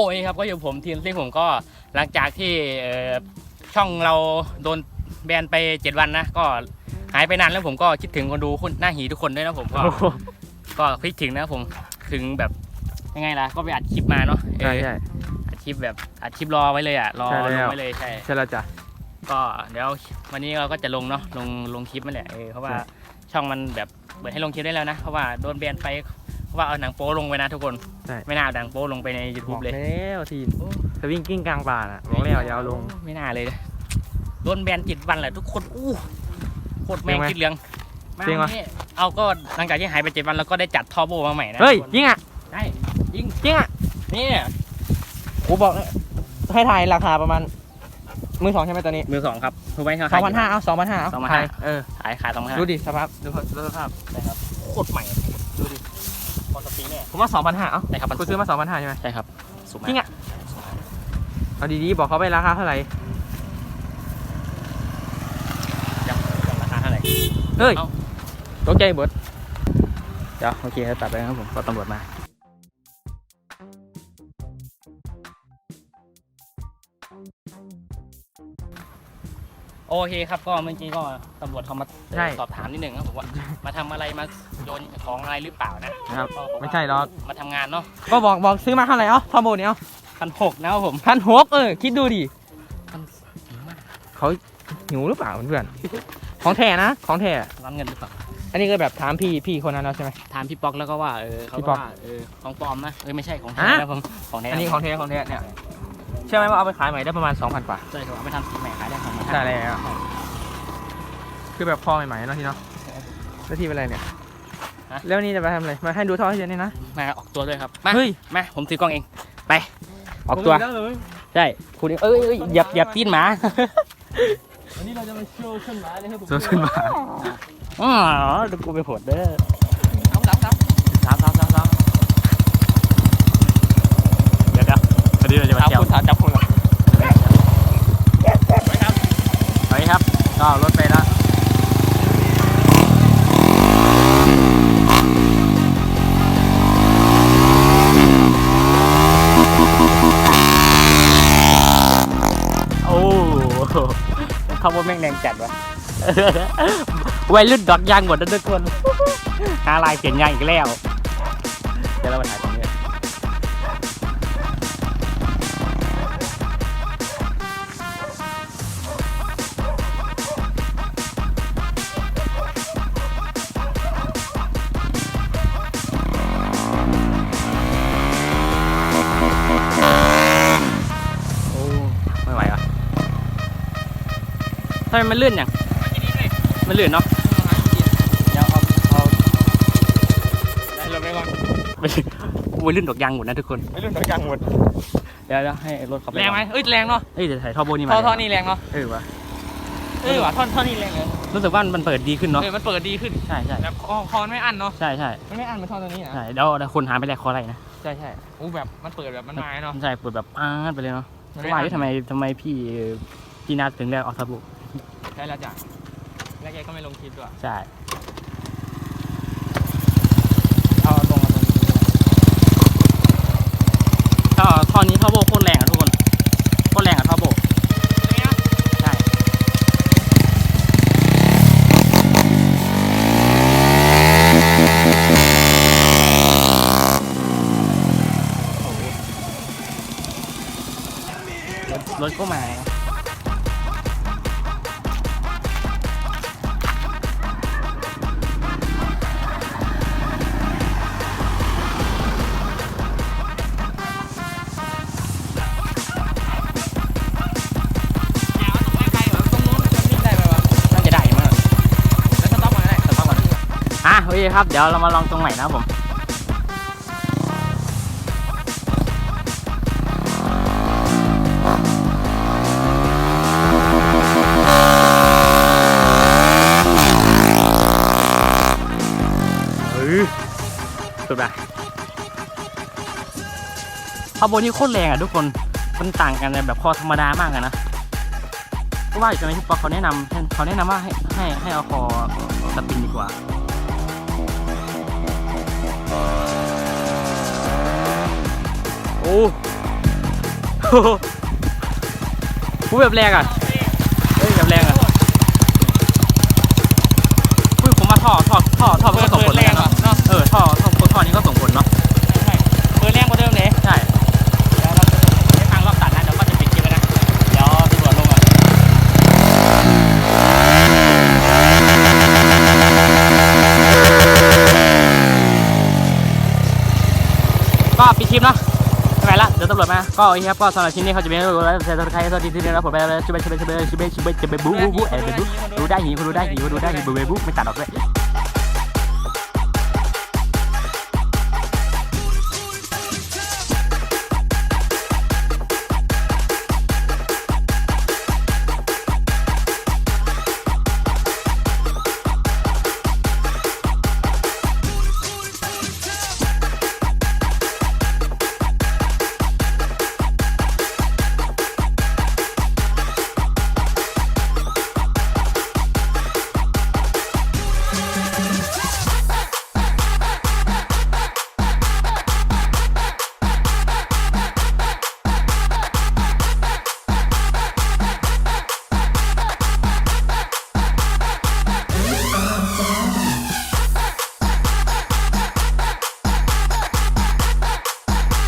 โอ้ยครับก็อยู่ผมทีมซิ่งผมก็หลังจากที่เอ่อช่องเราโดนแบนไป 7 วันนะ ก็หายไปนานแล้วผมก็คิดถึงคนดูคุณหน้าหีทุกคนด้วยนะผมก็ก็คิดถึงนะผมถึงแบบยังไงล่ะก็ไปอัดคลิปมาเนาะเอใช่อใช่อัดคลิปแบบอัดคลิปรอไว้เลยอะรอใช่แล้วลงไว้เลยใช่ใช่แล้วจ้ะก็เดี๋ยววันนี้เราก็จะลงเนาะลงลงคลิปนั่นแหละเออเพราะว่าใช่ช่องมันแบบเปิดให้ลงคลิปได้แล้วนะเพราะว่าโดนแบนไป เพราะว่าเอาหนังโป๊ลงไปนะทุกคน ใช่ ไม่น่าเอาหนังโป๊ลงไปในบ YouTube อกเลย แล้วทีนจะวิ่งกิ้งกลางป่าน่ะบอกแล้วอย่าเอาลง ไม่น่าเลยโดนแบนจิตวันแหละทุกคน อู้โคตรแม่งจริงไหมคิดเหลืองมาจริงเหรอวันนี้เอาก็หลังจากที่หายไปเจ็ดวันเราก็ได้จัดทอโบมาใหม่นะเฮ้ยทุกคนยิงอะได้ยิงยิงอะนี่กูบอกให้ถ่ายราคาประมาณมือสองใช่ไหมตอนนี้มือสองครับถูกไหมครับ สองพันห้าเอาสองพันห้าเอา2,500ถ่ายเออขายขายสองพันดูดิสภาพดูดูสภาพนะครับโคตรใหม่ดูดิ บอลสปีเนี่ย ผมว่าสองพันห้าเอาใช่ครับมันกูซื้อมาสองพันห้าใช่ไหมใช่ครับสูงมากจริงอะเอาดีๆบอกเขาไปราคาเท่าไหร่จำจำราคาเท่าไหร่ เฮ้ยเอ้า ตกใจเบิดเดี๋ยวโอเคครับตัดไปครับผมก็ตำรวจมา โอเคครับก็เมื่อกี้ก็ตำรวจเขามาใช่สอบถามนิดหนึ่งครับผมว่า มาทำอะไรมาโยนของอะไรหรือเปล่านะครับก็อกว่าไม่ใช่หรอก มาทำงานเนาะก็บอกบอกซื้อมาเท่าไหร่เอาทอโบเนี่ยเอาพันหกนะครับผมพันหกเออคิดดูดิพันหิวมากเขาหิวหรือเปล่าเพื่อนของแท้นะ ของแท้ร้อนเงินหรือเปล่าอันนี้ก็แบบถามพี่พี่คนนั้นแล้วใช่ไหม ถามพี่ป๊อกแล้วก็ว่าเออเขาพี่ก็ป๊อกว่าเออของปลอมนะเออไม่ใช่ของแท้ฮะนะผมของแท้อันนี้ของแท้ของแท้เนี่ยเชื่อไหมว่าเอาไปขายใหม่ได้ประมาณ2,000กว่าใช่ครับเอาไปทำสีใหม่ขายได้ ของใช่แล้วคือแบบคอใหม่ๆเนาะที่เนาะแล้วที่เป็นอะไรเนี่ยแล้วนี่จะไปทำอะไรมาให้ดูท่อให้เฉยนี่นะ มาออกตัวด้วยครับมาเฮ้ย มาผมถือกล้องเองไป ออกตัวผมมีแล้เลยใช่คุณเอ้ยเอ้ยอย่าอย่าตีนหมาวันนี้เราจะมาโชว์ขึ้นมาเลยครับผมโชว์ขึ้นมาอ๋อดูกูไปโหดเด้อเอาซับซับสามสามสามสามเดี๋ยวเดี๋ยววันนี้เราจะมาเอาเที่ยวคุณถามจับคุณเหรอ ไปครับไปครับก็รถไปแล้วโอ้ คำว่าแม่งแรงจัดวะวัยรุ่นดอกยางหมดนะทุกคนหาลายเปลี่ยนยางอีกแล้วเดี๋ยวเราไปถ่าย ทำไมมันลื่นอย่างมันลื่นเนาะเดี๋ยวเอาเอาได้เราไม่ก่อนไปวัยรุ่นดอกยางหมดนะทุกคนไม่รุ่นตัวยางหมดเดี๋ยวเดี๋ยวให้รถเขาไปแรงไหมก่อนเอ้ยแรงเนาะเอ้ยเดี๋ยวถ่ายท่อโบนี่มาท่อท่อนี่แรงเนาะเออวะเออว่ะท่อท่อนี่แรงเลยรู้สึกว่ามันเปิดดีขึ้นเนาะเออมันเปิดดีขึ้นใช่ใช่แบบคอคอมันไม่อั้นเนาะใช่ใช่มันไม่อั้นเหมือนท่อตัวนี้นะใช่เดี๋ยวเดี๋ยวคนหาไปแลกคออะไรนะใช่ใช่อู้แบบมันเปิดแบบมันมาเนาะใช่เปิดแบบอ้านไปเลยเนาะมันไม่ว่าอั้นอยู่ทำไมทำไมพี่พี่นัทถึงเรียกออทบุ ใช่แล้วจ้ะแล้วแกก็ไม่ลงคลิปด้วยใช่ เอาตรงมาตรงนี้ท่อท่อนี้ท่อโบโคตรแรงอะทุกคน โคตรแรงอะท่อโบใช่รถรถก็มา โอเคครับ เดี๋ยวเรามาลองตรงใหม่นะครับผมเฮ้ยสุดอะคาร์โบนี่โคตรแรงอะทุกคน มันต่างกันในแบบคอธรรมดามากอะนะเพราะว่าอยู่ตรงนี้พี่ป๊อกเขาแนะนำเขาแนะนำว่าให้ให้ให้เอาคอสปินดีกว่า โอ้พูดแบบแรงอะเฮ้ยแบบแรงอะพูดผมว่าท่อท่อท่อท่อมันก็ส่งผลแรแรงงเนาะเนาะเออท่อท่อท่อนี้ก็ส่งผลเนาะใช่เปิดแรงกว่าเดิมเลยใช่เดี๋ยวเราจะใช้ทางรอบตัดนะเดี๋ยวก็จะปิดคลิปไว้นะเดี๋ยวตำรวจลงอะก็ปิดคลิปเนาะไม่ เป็นไรละเดี๋ยวตำรวจมาก็โอเคครับก็สำหรับชิ้นนี้เขาจะเป็นตัวแล้วแต่ตัวใครตัวที่ที่แล้วผมไปแล้วชิบะชิบะชิบะชิบะชิบะชิบะชิบะบูบูบูเอ็ดบูดูได้หีคุณดูได้หีคุณดูได้หีบูบูบูไม่ตัดออกเลย